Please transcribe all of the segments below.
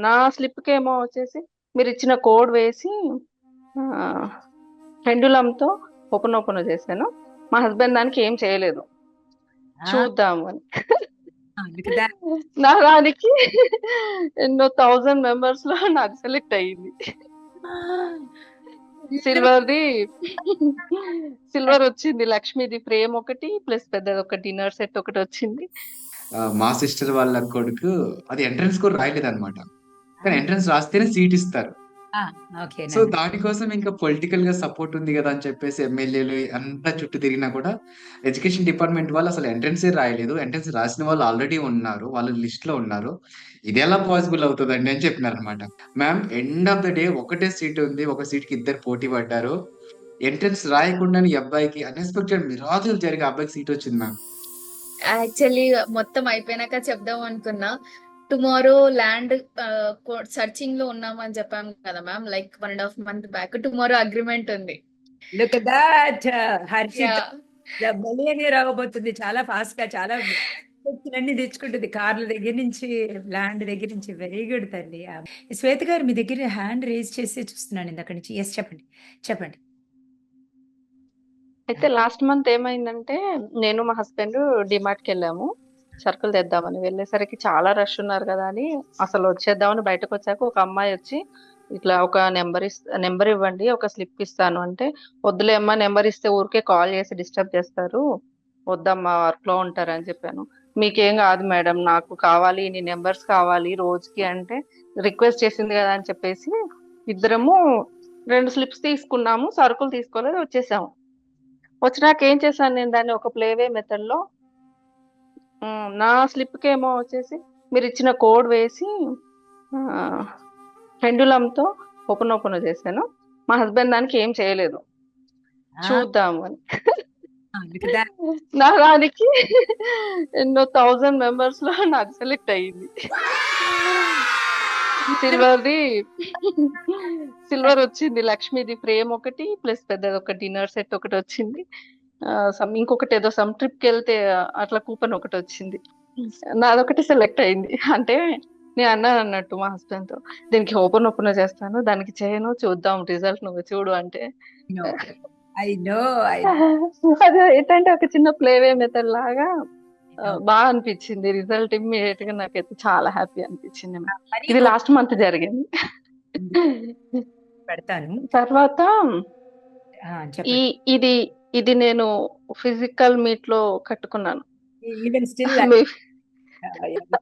నా స్లిప్‌కేమో వచ్చేసి మీరిచ్చిన కోడ్ వేసి పెండులంతో ఓపెన్ ఓపెన్ చేశాను. మా హస్బెండ్ దానికి ఏం చేయలేదు. చూద్దాము అని. నా దానికి ఎన్నో థౌసండ్ మెంబర్స్‌లో నాకు సెలెక్ట్ అయింది. సిల్వర్‌ది సిల్వర్ వచ్చింది. లక్ష్మిది ఫ్రేమ్ ఒకటి ప్లస్ పెద్దదొక డిన్నర్ సెట్ ఒకటొచ్చింది. ఆహ్, మా సిస్టర్ వాళ్ళ కొడుకు అది ఎంట్రన్స్ కూడా రాయలేదన్నమాట. కానీ ఎంట్రన్స్ రాస్తేనే సీట్ ఇస్తారు. సో. దానికోసం ఇంకా పొలిటికల్‌గా సపోర్ట్ ఉంది గదా! అని చెప్పేసి ఎమ్మెల్యేలు అంతా చుట్టూ తిరిగినా కూడా ఎడ్యుకేషన్ డిపార్ట్‌మెంట్ వాళ్ళు అసలు ఎంట్రన్సే రాయలేదు. ఎంట్రన్స్ రాసిన వాళ్ళు ఆల్రెడీ ఉన్నారు. వాళ్ళు లిస్ట్‌లో ఉన్నారు. ఇదెలా పాసిబుల్ అవుతదండి అని చెప్పినారన్నమాట. Ma'am end of the day ఒకటే సీట్ ఉంది. ఒక సీట్‌కి ఇద్దరు పోటీ పడ్డారు. ఎంట్రన్స్ రాయకుండానే ఈ అబ్బాయికి అన్‌ఎక్స్‌పెక్టెడ్ మిరాకిల్ జరిగి అబ్బాయికి సీట్ వచ్చింది మ్యామ్. యాక్చువల్లీ మొత్తం అయిపోయినాక చెప్దాం అనుకున్నా. టుమారో ల్యాండ్ ఆహ్, కో సెర్చింగ్‌లో ఉన్నామని చెప్పాం కదా ma'am. Like 1 ½ month back. Tomorrow agreement ఉంది. Look at that Harshita yeah! The millionaire అవ్వబోతుంది. చాలా చాలా అన్ని తెచ్చుకుంటుంది. కార్ల దగ్గర నుంచి, ల్యాండ్ దగ్గర నుంచి. వెరీ గుడ్ తల్లి. ఆహ్, శ్వేత గారు మీ దగ్గర హ్యాండ్ రైజ్ చేసి చూస్తున్నాను ఇందాక నుంచి. యెస్ చెప్పండి. చెప్పండి. అయితే లాస్ట్ మంత్ ఏమైందంటే నేను మా హస్బెండ్ డీమార్ట్‌కెళ్ళాము. సరుకులు తెద్దామని. వెళ్ళేసరికి చాలా రష్ ఉన్నారు కదా అని అసలు వచ్చేద్దామని బయటకొచ్చాక ఒక అమ్మాయి వచ్చి ఇట్లా ఒక నెంబర్ ఇస్తా నెంబర్ ఇవ్వండి. ఒక స్లిప్ ఇస్తాను అంటే, వద్దులే అమ్మా నెంబర్ ఇస్తే ఊరికే కాల్ చేసి డిస్టర్బ్ చేస్తారు. వద్దమ్మా వర్క్‌లో ఉంటారని చెప్పాను. మీకేం కాదు మేడం నాకు కావాలి ఇన్ని నెంబర్స్ కావాలి రోజుకి అంటే, రిక్వెస్ట్ చేసింది కదా అని చెప్పేసి ఇద్దరము రెండు స్లిప్స్ తీసుకున్నాము. సరుకులు తీసుకోలేదు వచ్చేసాము. వచ్చినాక ఏం చేశాను నేను దాన్ని ఒక ప్లేవే మెథడ్‌లో హ్మ్. నా స్లిప్‌కేమో వచ్చేసి మీరిచ్చిన కోడ్ వేసి ఆహ్, పెండులంతో ఓపెన్ ఓపెన్ చేశాను. మా హస్బెండ్ దానికి ఏం చేయలేదు. చూద్దాము అని. నా దానికి ఎన్నో థౌసండ్ మెంబర్స్‌లో నాకు సెలెక్ట్ అయింది. సిల్వర్‌ది సిల్వర్ వచ్చింది. లక్ష్మిది ఫ్రేమ్ ఒకటి ప్లస్ పెద్దదొక డిన్నర్ సెట్ ఒకటొచ్చింది. ఆహ్, సమ్ ఇంకొకటి ఏదో సమ్ ట్రిప్‌కెళ్తే అట్లా కూపన్ ఒకటొచ్చింది. నాదొకటి సెలెక్ట్ అయింది. అంటే నేను అన్నానన్నట్టు మా హస్బెండ్‌తో దీనికి ఓపెన్ ఓపెన్ చేస్తాను. దానికి చేయను. చూద్దాం రిజల్ట్ నువ్వు చూడు అంటే no. I know. I know. అది ఏంటంటే ఒక చిన్న ప్లేవే మెథడ్ లాగా ఆహ్, బా అనిపించింది. రిజల్ట్ ఇమ్మీడియేట్‌గా నాకైతే చాలా హ్యాపీ అనిపించింది ఇది లాస్ట్ మంత్ జరిగింది. పెడతాను. తర్వాత! ఈ. ఇది ఇది నేను ఫిజికల్ మీట్‌లో కట్టుకున్నాను. ఈవెన్ స్టిల్ మీ మెట్లు కట్టు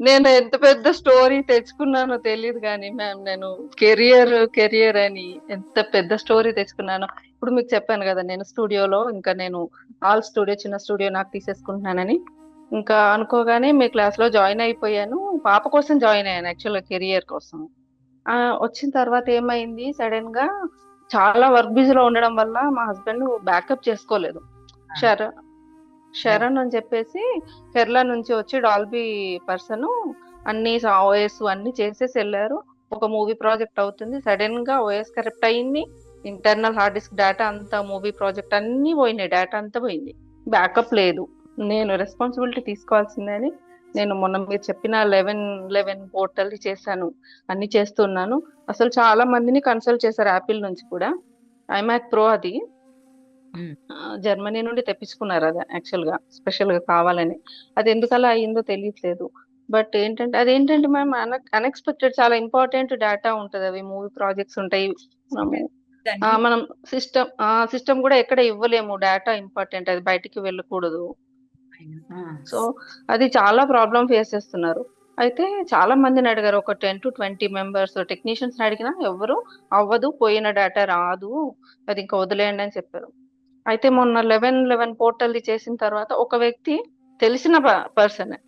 నేను ఎంత పెద్ద స్టోరీ తెచ్చుకున్నానో తెలీదు గానీ మ్యామ్ నేను కెరియర్, కెరియర్ అని ఎంత పెద్ద స్టోరీ తెచ్చుకున్నానో. ఇప్పుడు మీకు చెప్పాను గదా! నేను స్టూడియోలో ఇంకా నేను ఆల్ స్టూడియో చిన్న స్టూడియో నాకు తీసేసుకుంటున్నానని. ఇంకా అనుకోగానే మీ క్లాస్‌లో జాయిన్ అయిపోయాను. పాప కోసం జాయిన్ అయ్యాను యాక్చువల్‌గా కెరియర్ కోసం. వచ్చిన తర్వాత ఏమైంది సడెన్‌గా చాలా వర్క్ బిజీలో ఉండడం వల్ల మా హస్బెండ్ బ్యాకప్ చేసుకోలేదు. ఆ! శరణ్ అని చెప్పేసి కేరళ నుంచి వచ్చి డాల్బీ పర్సను అన్ని ఓఎస్ అన్నీ చేసేసి ఎళ్ళారు. ఒక మూవీ ప్రాజెక్ట్ అవుతుంది. సడెన్‌గా ఓఎస్ కరప్ట్ అయింది. ఇంటర్నల్ హార్డ్ డిస్క్ డేటా అంతా మూవీ ప్రాజెక్ట్ అన్నీ పోయినాయి. డేటా అంతా పోయింది. బ్యాకప్ లేదు. నేను రెస్పాన్సిబిలిటీ తీసుకోవాల్సిందే అని నేను మొన్న మీరు చెప్పిన 11, 11 పోర్టల్‌ది చేశాను. అన్నీ చేస్తున్నాను. అసలు చాలా మందిని కన్సల్ట్ చేశారు యాపిల్ నుంచి కూడా. ఐమాక్ ప్రో అది. జర్మనీ నుండి తెప్పించుకున్నారు అది యాక్చువల్‌గా స్పెషల్‌గా కావాలని. అది ఎందుకలా అయిందో తెలియట్లేదు. బట్ ఏంటంటే అదేంటంటే మ్యామ్ అన్ అన్‌ఎక్స్‌పెక్టెడ్ చాలా ఇంపార్టెంట్ డేటా ఉంటది. అవి మూవీ ప్రాజెక్ట్స్ ఉంటాయి. మనం సిస్టమ్ ఆ! సిస్టమ్ గూడా ఎక్కడ ఇవ్వలేము. డేటా ఇంపార్టెంట్ అది బయటికి వెళ్ళకూడదు. సో, అది చాలా ప్రాబ్లమ్ ఫేస్ చేస్తున్నారు. అయితే చాలా మందిని అడిగారు. ఒక 10-20 మెంబర్స్ టెక్నీషియన్స్‌ని అడిగినా ఎవ్వరు అవ్వదు. పోయిన డేటా రాదు. అది ఇంకా వదిలేయండి అని చెప్పారు. అయితే మొన్న 11, 11 పోర్టల్‌ది చేసిన తర్వాత ఒక వ్యక్తి తెలిసిన ప పర్సనే.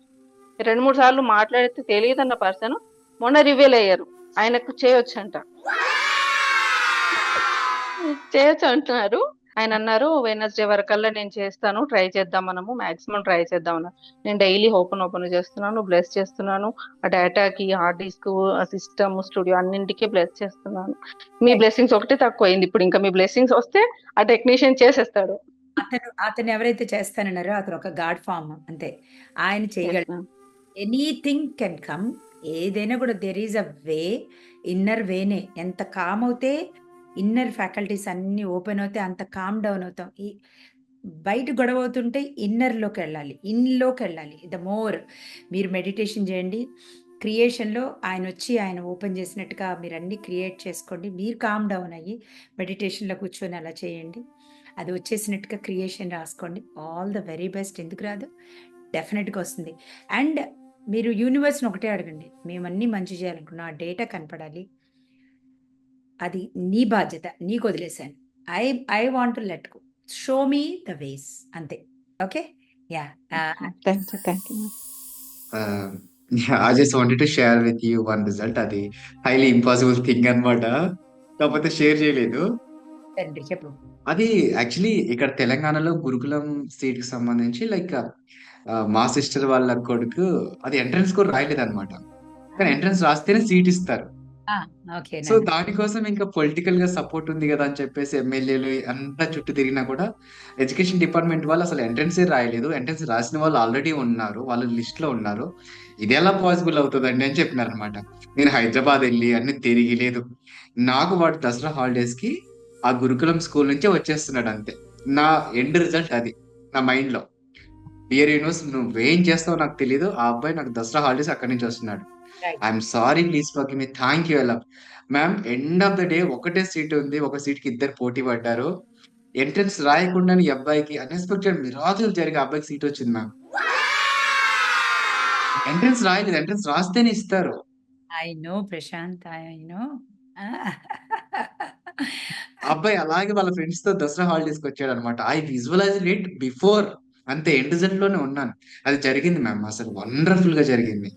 2, 3 సార్లు మాట్లాడితే తెలియదన్న పర్సన్ మొన్న రివీల్ అయ్యారు. ఆయనకు చేయొచ్చంట. చేయొచ్చు అంటున్నారు. ఆయన అన్నారు వెడ్నెస్‌డే వరకల్లా నేను చేస్తాను. ట్రై చేద్దాం మనము. మాక్సిమం ట్రై చేద్దాం అన్నారు. నేను డైలీ ఓపెన్ ఓపెన్ చేస్తున్నాను. బ్లెస్ చేస్తున్నాను. ఆ డేటాకి, హార్డ్ డిస్క్, ఆ సిస్టమ్, స్టూడియో అన్నింటికి బ్లెస్ చేస్తున్నాను. మీ. బ్లెస్సింగ్స్ ఒకటే తక్కువయింది. ఇప్పుడు ఇంకా మీ బ్లెస్సింగ్స్ వస్తే ఆ టెక్నీషియన్ చేసేస్తాడు. అతను అతను ఎవరైతే చేస్తానన్నారో అతను ఒక గాడ్ ఫార్మ్ అంతే. ఆయన చేయగలడు. మ్యామ్. Anything can come. ఏదైనా కూడా there is a way inner వేనే ఎంత కామ్ అవుతే ఇన్నర్ ఫ్యాకల్టీస్ అన్ని ఓపెన్ అవుతాయి అంత కామ్ డౌన్ అవుతాం. ఈ బయట గొడవ అవుతుంటే ఇన్నర్లోకి వెళ్ళాలి ఇన్లోకి వెళ్ళాలి ద మోర్. మీరు మెడిటేషన్ చేయండి. క్రియేషన్లో ఆయన వచ్చి ఆయన ఓపెన్ చేసినట్టుగా మీరు అన్ని క్రియేట్ చేసుకోండి. మీరు కామ్ డౌన్ అయ్యి మెడిటేషన్లో కూర్చొని అలా చేయండి. అది వచ్చేసినట్టుగా క్రియేషన్ రాసుకోండి. All the very best. ఎందుకు రాదు? డెఫినెట్గా వస్తుంది. అండ్ మీరు యూనివర్స్ని ఒకటే అడగండి. మేమన్నీ మంచి చేయాలనుకున్నాం. ఆ డేటా కనపడాలి. అది నీ బాధ్యత నీకు వదిలేశాను. I I want to let go. Show me the ways అంతే. Okay? Yeah thank you thank you I just wanted to share with you one result అది హైలీ ఇంపాసిబుల్ థింగ్ అన్నమాట. కాకపోతే షేర్ చేయలేదు. అది యాక్చువల్లీ ఇక్కడ తెలంగాణలో గురుకులం సీట్కి సంబంధించి లైక్ మా సిస్టర్ వాళ్ళ కొడుకు అది ఎంట్రన్స్ కూడా రాయలేదు అనమాట కానీ ఎంట్రన్స్ రాస్తేనే సీట్ ఇస్తారు. సో దానికోసం ఇంకా పొలిటికల్గా సపోర్ట్ ఉంది కదా అని చెప్పేసి ఎమ్మెల్యేలు అంతా చుట్టూ తిరిగినా కూడా ఎడ్యుకేషన్ డిపార్ట్మెంట్ వాళ్ళు అసలు ఎంట్రన్స్ రాయలేదు. ఎంట్రన్స్ రాసిన వాళ్ళు ఆల్రెడీ ఉన్నారు. వాళ్ళు లిస్ట్లో ఉన్నారు. ఇది ఎలా పాసిబుల్ అవుతుందండి అని చెప్పినారు అనమాట నేను హైదరాబాద్ వెళ్ళి అన్ని తిరిగి లేదు. నాకు వాడు దసరా హాలిడేస్కి ఆ గురుకులం స్కూల్ నుంచే వచ్చేస్తున్నాడు అంతే. నా ఎండ్ రిజల్ట్ అది నా మైండ్లో డియర్ యూనివర్స్ నువ్వేం చేస్తావో నాకు తెలియదు ఆ అబ్బాయి నాకు దసరా హాలిడేస్ అక్కడి నుంచి వస్తున్నాడు. I'm sorry please for me thank you అలా ma'am end of the day ఒకటే సీట్ ఉంది ఒక సీట్కి ఇద్దరు పోటీ పడ్డారు. ఎంట్రన్స్ రాయకుండా ఈ అబ్బాయికి అన్ఎక్స్పెక్టెడ్ మిరాకిల్ జరిగి అబ్బాయికి సీట్ వచ్చింది మ్యామ్ ఎంట్రన్స్ రాయలేదు ఎంట్రన్స్ రాస్తేనే ఇస్తారు. I know Prashant I know అబ్బాయి అలాగే వాళ్ళ ఫ్రెండ్స్తో దసరా హాలిడేస్కి వచ్చాడు అనమాట ఐ విజువలైజ్ ఇట్ బిఫోర్ అంతే ఎండ్ రిజల్ట్లోనే ఉన్నాను. అది జరిగింది మ్యామ్ అసలు వండర్ఫుల్గా జరిగింది.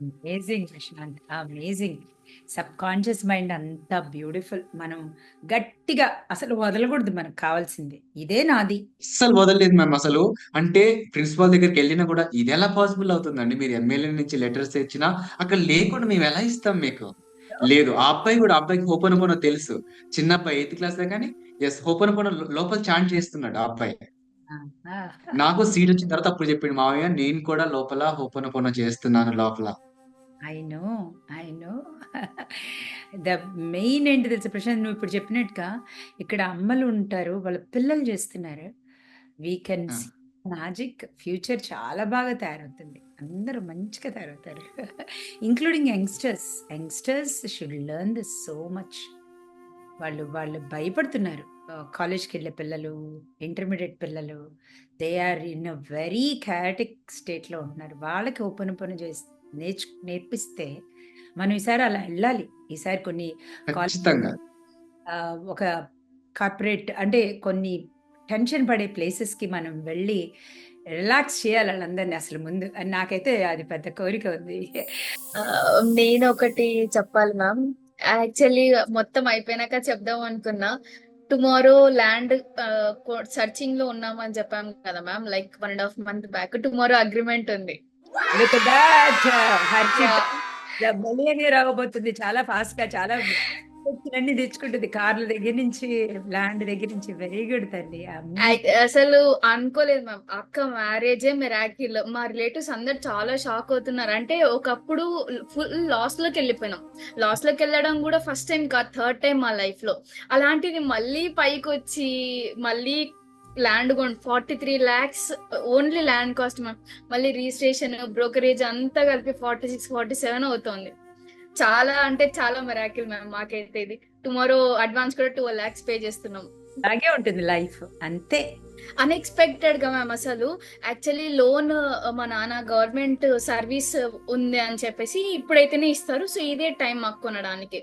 Amazing Prashant amazing subconscious mind అంత బ్యూటిఫుల్ మనం గట్టిగా అసలు వదలకూడదు మనకు కావాల్సింది. ఇదే నాది. అస్సలు వదలలేదు మ్యామ్ అసలు. అంటే ప్రిన్సిపాల్ దగ్గరికి వెళ్ళినా కూడా ఇది ఎలా పాసిబుల్ అవుతుందండి? మీరు ఎమ్మెల్యే నుంచి లెటర్స్ తెచ్చినా అక్కడ లేకుండా మేము ఎలా ఇస్తాం మీకు? లేదు ఆ అబ్బాయి కూడా అబ్బాయికి హోపన్ పోనో తెలుసు. చిన్న అబ్బాయి ఎయిత్ క్లాస్ కానీ ఎస్ హోపన్ పోనో లోపల చాంట్ చేస్తున్నాడు ఆ అబ్బాయి. నాకు సీట్ వచ్చిన తర్వాత అప్పుడు చెప్పిండు మావయ్య నేను కూడా లోపల హోపన్ పోనో చేస్తున్నాను లోపల. I know I know the main ఏంటి తెలుసు. ప్రశాంత్ నువ్వు ఇప్పుడు చెప్పినట్టుగా ఇక్కడ అమ్మలు ఉంటారు వాళ్ళ పిల్లలు చేస్తున్నారు. We can. మ్యాజిక్ ఫ్యూచర్ చాలా బాగా తయారవుతుంది. అందరూ మంచిగా తయారవుతారు. Including youngsters youngsters should learn this so much వాళ్ళు వాళ్ళు భయపడుతున్నారు. కాలేజ్కి వెళ్ళే పిల్లలు ఇంటర్మీడియట్ పిల్లలు they are in a very chaotic స్టేట్లో ఉంటున్నారు. వాళ్ళకి ఓపెన్ ఓపెన్ చేసి నేర్చు నేర్పిస్తే మనం ఈసారి అలా వెళ్ళాలి. ఈసారి కొన్ని ఒక కార్పొరేట్ అంటే కొన్ని టెన్షన్ పడే ప్లేసెస్కి మనం వెళ్ళి రిలాక్స్ చేయాలి వాళ్ళందరినీ అసలు ముందు. అని నాకైతే అది పెద్ద కోరిక ఉంది. నేను ఒకటి చెప్పాలి మ్యామ్. యాక్చువల్లీ మొత్తం అయిపోయినాక చెప్దాం అనుకున్నా. టుమారో ల్యాండ్ సర్చింగ్లో ఉన్నామని చెప్పాం కదా ma'am. Like one and half month back. Tomorrow agreement ఉంది. At that, హర్షిత బలియనే రాబోతుంది చాలా ఫాస్ట్గా చాలా అన్ని తెచ్చుకుంటుంది. కార్ల దగ్గర నుంచి ల్యాండ్ దగ్గర నుంచి. వెరీ గుడ్ తల్లి. అసలు అనుకోలేదు మ్యామ్ అక్క మ్యారేజే మిరాకిల్ మా రిలేటివ్స్ అందరు చాలా షాక్ అవుతున్నారు. అంటే ఒకప్పుడు ఫుల్ లాస్లోకి వెళ్ళిపోయినాం. లాస్లోకి వెళ్ళడం కూడా ఫస్ట్ టైం కాదు థర్డ్ టైం మా లైఫ్లో. అలాంటిది మళ్ళీ పైకి వచ్చి మళ్ళీ ల్యాండ్ కొండి forty three lakhs only land cost ma'am మళ్ళీ రిజిస్ట్రేషన్ బ్రోకరేజ్ అంతా కలిపి ఫార్టీ సిక్స్ ఫార్టీ సెవెన్ అవుతుంది. చాలా అంటే చాలా మెరాకిల్ మ్యామ్ మాకైతే ఇది. టుమారో అడ్వాన్స్ కూడా టూ ల్యాక్స్ పే చేస్తున్నాం. అలాగే ఉంటుంది లైఫ్ అంతే. అన్ఎక్స్పెక్టెడ్గా మ్యామ్ అసలు. యాక్చువల్లీ లోన్ uh, మా నాన్న గవర్నమెంట్ సర్వీస్ ఉంది అని చెప్పేసి ఇప్పుడైతేనే ఇస్తారు. సో ఇదే టైం మాకు కొనడానికి.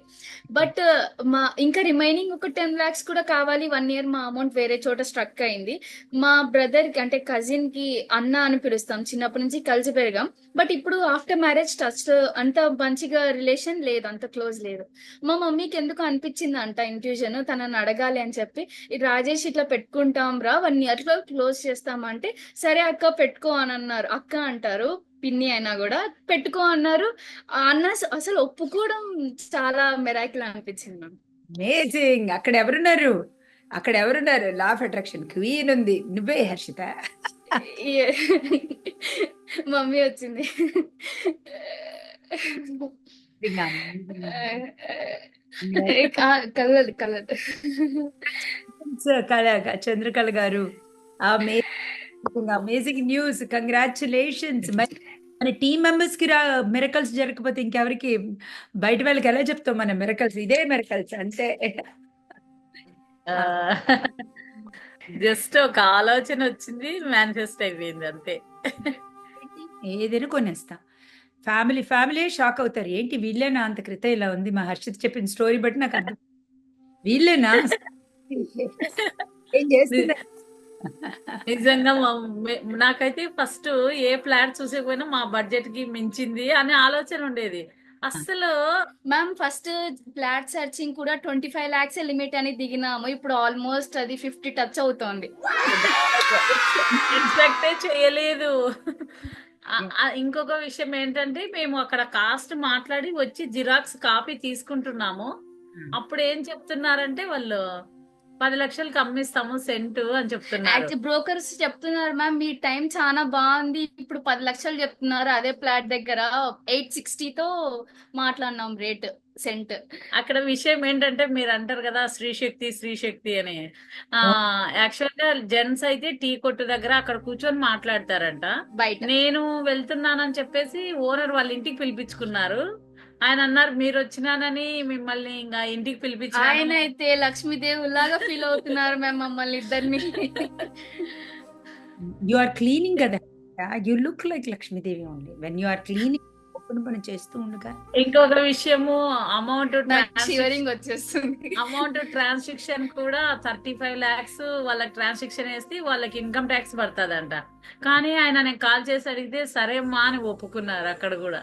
బట్ uh, మా ఇంకా రిమైనింగ్ ఒక టెన్ లాక్స్ కూడా కావాలి. వన్ ఇయర్ మా అమౌంట్ వేరే చోట స్ట్రక్ అయింది. మా బ్రదర్కి అంటే కజిన్కి అన్న అని పిలుస్తాం. చిన్నప్పటి నుంచి కలిసి పెరిగాం. బట్ ఇప్పుడు ఆఫ్టర్ మ్యారేజ్ టచ్ అంత మంచిగా రిలేషన్ లేదు. అంత క్లోజ్ లేదు. మా మమ్మీకి ఎందుకు అనిపించింది అంట ఇంట్యూజన్ తనని అడగాలి అని చెప్పి. రాజేష్ ఇట్లా పెట్టుకుంటాం రా. వన్ ఇయర్లో క్లోజ్ చేస్తామంటే సరే అక్క పెట్టుకో అని అన్నారు అక్క అంటారు పిన్ని అయినా కూడా పెట్టుకో అన్నారు. అన్న అస- అసలు ఒప్పుకోవడం చాలా మెరాకిల్ అనిపించింది మ్యామ్. అమేజింగ్! అక్కడ ఎవరున్నారు అక్కడ ఎవరున్నారు లా ఆఫ్ అట్రాక్షన్ క్వీన్ ఉంది. నువ్వే హర్షిత. మమ్మీ వచ్చింది. కలదు కలదు కళ చంద్రకళ గారు అమేజింగ్ న్యూస్ కంగ్రాచులేషన్స్ మన టీం మెంబర్స్కి రా మిరకల్స్ జరగకపోతే ఇంకెవరికి బయట వాళ్ళకి ఎలా చెప్తాం మన మిరకల్స్ ఇదే మిరకల్స్ అంతే. జస్ట్ ఒక ఆలోచన వచ్చింది మేనిఫెస్ట్ అయిపోయింది అంతే. ఏదైనా కొనేస్తా. ఫ్యామిలీ ఫ్యామిలీ షాక్ అవుతారు. ఏంటి వీళ్ళేనా అంత క్రితం ఇలా ఉంది? మా హర్షిత్ చెప్పిన స్టోరీ బట్టి నాకు అర్థం వీళ్ళేనా? ఏం నిజంగా నాకైతే ఫస్ట్ ఏ ఫ్లాట్ చూసేకపోయినా మా బడ్జెట్కి మించింది అనే ఆలోచన ఉండేది. అస్సలు మ్యామ్ ఫస్ట్ ఫ్లాట్ సర్చింగ్ కూడా ట్వంటీ ఫైవ్ లాక్స్ లిమిట్ అని దిగినాము. ఇప్పుడు ఆల్మోస్ట్ అది ఫిఫ్టీ టచ్ అవుతోంది. ఎక్స్పెక్టే చేయలేదు. ఇంకొక విషయం ఏంటంటే మేము అక్కడ కాస్ట్ మాట్లాడి వచ్చి జిరాక్స్ కాపీ తీసుకుంటున్నాము. అప్పుడు ఏం చెప్తున్నారంటే వాళ్ళు పది లక్షలకి అమ్మిస్తాము సెంటు అని చెప్తున్నారు. బ్రోకర్స్ చెప్తున్నారు మ్యామ్ మీ టైం చాలా బాగుంది. ఇప్పుడు పది లక్షలు చెప్తున్నారు అదే ఫ్లాట్ దగ్గర. ఎయిట్ సిక్స్టీతో మాట్లాడినాం రేట్. సెంట్. అక్కడ విషయం ఏంటంటే మీరు అంటారు కదా శ్రీశక్తి శ్రీశక్తి అని. ఆ యాక్చువల్గా జెంట్స్ అయితే టీ కొట్టు దగ్గర అక్కడ కూర్చొని మాట్లాడతారంట. బయట. నేను వెళ్తున్నానని చెప్పేసి ఓనర్ వాళ్ళ ఇంటికి పిలిపించుకున్నారు. ఆయన అన్నారు మీరు వచ్చినానని మిమ్మల్ని ఇంకా ఇంటికి ఆయన పిలిపించాను అయితే లక్ష్మీదేవి లాగా ఫీల్ అవుతున్నారు మ్యామ్ మమ్మల్ని ఇద్దరిని. యు ఆర్ క్లీనింగ్ కదా. You look like Lakshmidevi only when you are cleaning open పని చేస్తూ ఉండగా ఇంకొక విషయము అమౌంట్ షివరింగ్ వచ్చేస్తుంది. అమౌంట్ ట్రాన్సాక్షన్ కూడా థర్టీ ఫైవ్ లాక్స్ వాళ్ళకి ట్రాన్సాక్షన్ వేస్తే వాళ్ళకి ఇన్కమ్ ట్యాక్స్ పడుతుందంట. కానీ ఆయన నేను కాల్ చేసి అడిగితే సరే అమ్మా అని ఒప్పుకున్నారు అక్కడ కూడా.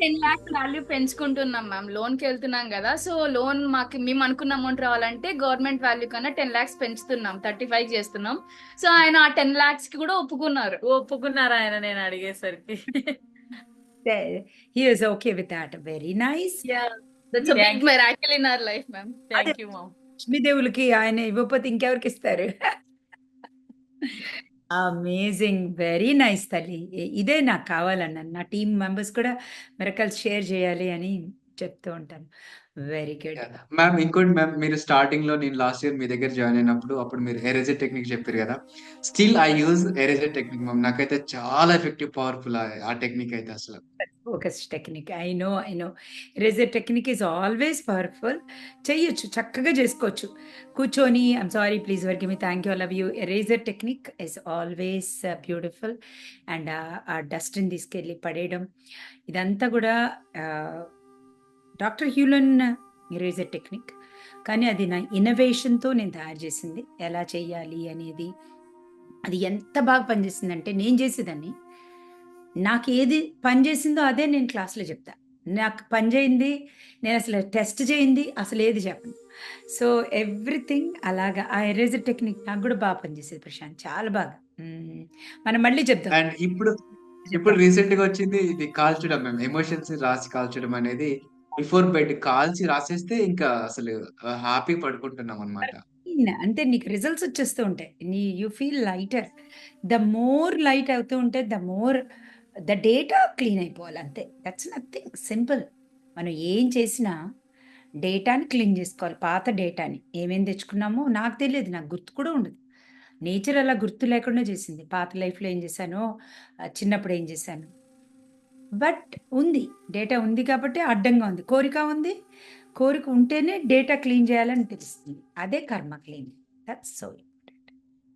టెన్ లాక్స్ వాల్యూ పెంచుకుంటున్నాం మ్యామ్ లోన్కి వెళ్తున్నాం కదా సో లోన్ మాకు మేము అనుకున్న అమౌంట్ రావాలంటే గవర్నమెంట్ వాల్యూ కన్నా టెన్ లాక్స్ పెంచుతున్నాం థర్టీ ఫైవ్ చేస్తున్నాం. సో ఆయన ఆ టెన్ లాక్స్కి కూడా ఒప్పుకున్నారు. ఒప్పుకున్నారు ఆయన నేను అడిగేసరికి. he is okay with that very nice that's Thank big miracle in our life ma'am thank you ma'am లక్ష్మీదేవులకి ఆయన ఇవ్వకపోతే ఇంకెవరికి ఇస్తారు అమేజింగ్ వెరీ నైస్ తల్లి ఇ- ఇదే నాకు కావాలన్నాను నా టీం మెంబర్స్ కూడా మిరకల్స్ షేర్ చేయాలి అని చెప్తూ ఉంటాను వెరీ గుడ్ మ్యామ్ ఇంకోటి మ్యామ్ మీరు స్టార్టింగ్లో నేను లాస్ట్ ఇయర్ మీ దగ్గర జాయిన్ అయినప్పుడు అప్పుడు మీరు ఎరేజర్ టెక్నిక్ చెప్పారు కదా. Still I use eraser technique ma'am నాకైతే చాలా ఎఫెక్టివ్ పవర్ఫుల్ ఆ టెక్నిక్ అయితే అసలు. Focus technique I know I know eraser technique is always powerful చెయ్యొచ్చు చక్కగా చేసుకోవచ్చు. కూర్చొని I'm sorry please forgive me thank you love you eraser technique is always beautiful and ఆ డస్ట్ని తీసుకెళ్ళి పడేయడం. ఇదంతా కూడా డాక్టర్ హ్యూలన్ ఎరేజర్ టెక్నిక్ కానీ అది నా ఇన్నోవేషన్తో నేను తయారు చేసింది. ఎలా చేయాలి అనేది అది ఎంత బాగా పనిచేసిందంటే నేను చేసేదాన్ని. నాకు ఏది పని చేసిందో అదే నేను క్లాస్లో చెప్తా. నాకు పని చేయింది నేను అసలు టెస్ట్ చేయింది అసలు ఏది చెప్పను. సో ఎవ్రీథింగ్ అలాగా ఆ ఎరేజర్ టెక్నిక్ నాకు కూడా బాగా పనిచేసేది ప్రశాంత్. చాలా బాగా. మనం మళ్ళీ చెప్తాం అండ్ ఇప్పుడు ఇప్పుడు రీసెంట్గా వచ్చింది ఇది కాల్చడం మ్యామ్ ఎమోషన్స్ రాసి కాల్చడం అనేది బిఫోర్ బెడ్ కాల్చి రాసేస్తే ఇంకా అసలు హ్యాపీ పడుకుంటున్నాం అనమాట అంటే నీకు రిజల్ట్స్ వచ్చేస్తూ ఉంటాయి. నీ you feel lighter. The more light అవుతూ ఉంటే the more the data clean అయిపోవాలి అంతే. That's nothing. సింపుల్. మనం ఏం చేసినా డేటాని క్లీన్ చేసుకోవాలి. పాత డేటాని. ఏమేం తెచ్చుకున్నామో నాకు తెలియదు. నాకు గుర్తు కూడా ఉండదు. నేచర్ అలా గుర్తు లేకుండా చేసింది. పాత లైఫ్లో ఏం చేశానో చిన్నప్పుడు ఏం చేశాను? బట్ ఉంది. డేటా ఉంది కాబట్టి అడ్డంగా ఉంది. కోరిక ఉంది. కోరిక ఉంటేనే డేటా క్లీన్ చేయాలని తెలుస్తుంది. అదే కర్మ క్లీన్ దట్స్ సో